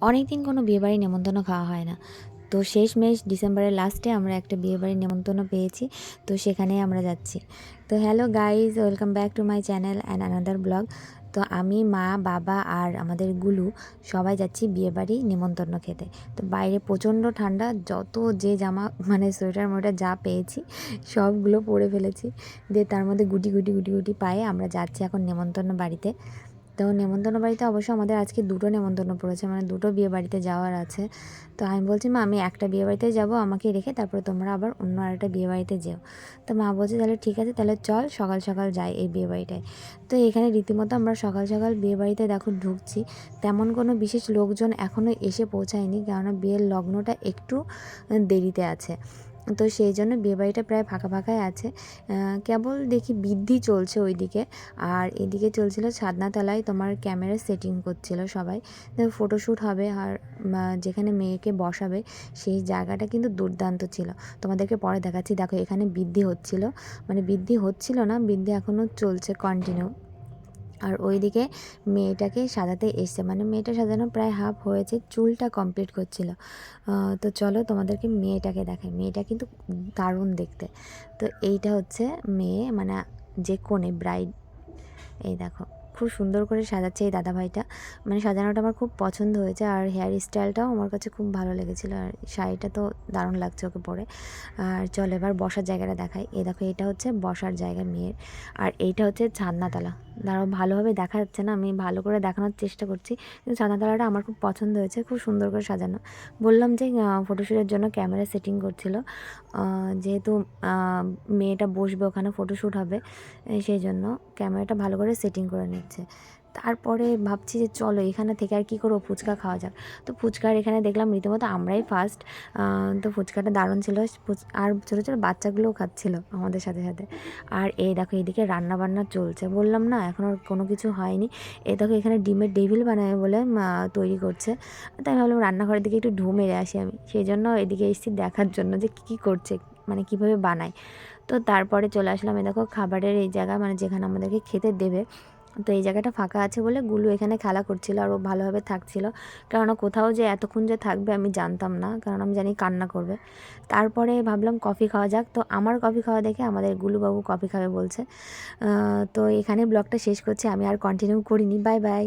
অনেক দিন কোনো বিয়েবাড়ি নেমন্তন্ন খাওয়া হয় না। তো শেষমেশ ডিসেম্বরের লাস্টে আমরা একটা বিয়েবাড়ির নেমন্তন্ন পেয়েছি। তো সেখানেই আমরা যাচ্ছি। তো hello guys welcome back to my channel and another blog. তো আমি, মা, বাবা আর আমাদের গুলু সবাই যাচ্ছি বিয়েবাড়ি নেমন্তন্ন খেতে। তো বাইরে প্রচণ্ড ঠান্ডা, যত যে জামা মানে সোয়েটার মোয়েটার যা পেয়েছি, সবগুলো পরে ফেলেছি। দিয়ে তার মধ্যে গুটি গুটি গুটি গুটি পায়ে আমরা যাচ্ছি এখন নেমন্তন্ন বাড়িতে। তো নেমন্তন্ন বাড়িতে অবশ্য আমাদের আজকে দুটো নেমন্তন্ন পড়েছে মানে দুটো বিয়ে বাড়িতে যাওয়ার আছে। তো আমি বলছি, মা, আমি একটা বিয়ে বাড়িতে যাব, আমাকে রেখে তারপরে তোমরা আবার অন্য আরেকটা বিয়ে বাড়িতে যেও। তো মা বলছে, তাহলে ঠিক আছে, তাহলে চল সকাল সকাল যাই এই বিয়ে বাড়িটায়। তো এখানে রীতিমতো আমরা সকাল সকাল বিয়ে বাড়িতে দেখো ঢুকছি। তেমন কোনো বিশেষ লোকজন এখনও এসে পৌঁছায়নি, কেননা বিয়ের লগ্নটা একটু দেরিতে আছে। তো সেই জন্য বিয়েবাড়িটা প্রায় ফাঁকা ফাঁকাই আছে। কেবল দেখি বৃদ্ধি চলছে ওইদিকে। আর এদিকে চলছিল ছাদনাতলায় তোমার ক্যামেরা সেটিং করছিল সবাই। ফটোশ্যুট হবে আর যেখানে মেয়েকে বসাবে সেই জায়গাটা কিন্তু দুর্দান্ত ছিল। তোমাদেরকে পরে দেখাচ্ছি। দেখো এখানে বৃদ্ধি হচ্ছিল। মানে বৃদ্ধি হচ্ছিল না, বৃদ্ধি এখনও চলছে কন্টিনিউ আর ওইদিকে মেয়েটাকে সাজাতে এসছে। মানে মেয়েটা সাজানো প্রায় হাফ হয়েছে, চুলটা কমপ্লিট করছিল। তো চলো তোমাদেরকে মেয়েটাকে দেখাই। মেয়েটা কিন্তু দারুণ দেখতে। তো এইটা হচ্ছে মেয়ে মানে যে কোণে ব্রাইড এই দেখো, খুব সুন্দর করে সাজাচ্ছে এই দাদাভাইটা। মানে সাজানোটা আমার খুব পছন্দ হয়েছে আর হেয়ার স্টাইলটাও আমার কাছে খুব ভালো লেগেছিল। আর শাড়িটা তো দারুণ লাগছে ওকে পরে। আর চল এবার বসার জায়গাটা দেখাই। এ দেখো, এটা হচ্ছে বসার জায়গা মেয়ের। আর এইটা হচ্ছে ছাদনাতলা। দাঁড়াও ভালোভাবে দেখা যাচ্ছে না, আমি ভালো করে দেখানোর চেষ্টা করছি। কিন্তু ছাদনাতলাটা আমার খুব পছন্দ হয়েছে, খুব সুন্দর করে সাজানো। বললাম যে ফটোশ্যুটের জন্য ক্যামেরা সেটিং করছিল। যেহেতু মেয়েটা বসবে ওখানে ফটোশ্যুট হবে, সেই জন্য ক্যামেরাটা ভালো করে সেটিং করে নিচ্ছে। তারপরে ভাবছি যে চলো এখানে থেকে আর কী করব? ফুচকা খাওয়া যাক। তো ফুচকার এখানে দেখলাম রীতিমতো আমরাই ফার্স্ট তো ফুচকাটা দারুণ ছিল। আর ছোটো ছোটো বাচ্চাগুলোও খাচ্ছিল আমাদের সাথে সাথে। আর এই দেখো এদিকে রান্না বান্না চলছে। বললাম না, এখন আর কোনো কিছু হয়নি। এ দেখো, এখানে ডিমের ডেভিল বানাবে বলে তৈরি করছে। তাই ভাবলাম রান্নাঘরের দিকে একটু ঢু মেরে আসি আমি। সেই জন্য এদিকে এসেছি দেখার জন্য যে কী কী করছে মানে কীভাবে বানায়। তো তারপরে চলে আসলাম এ দেখো, খাবারের এই জায়গা মানে যেখানে আমাদেরকে খেতে দেবে। তো এই জায়গাটা ফাঁকা আছে বলে গুলু এখানে খেলা করছিল আর ও ভালোভাবে থাকছিল। কারণ কোথাও যে এতক্ষণ যে থাকবে আমি জানতাম না, কারণ আমি জানি কান্না করবে। তারপরে ভাবলাম কফি খাওয়া যাক। তো আমার কফি খাওয়া দেখে আমাদের গুলুবাবু কফি খাবে বলছে। তো এখানে ব্লগটা শেষ করছি। আমি আর কন্টিনিউ করিনি। Bye bye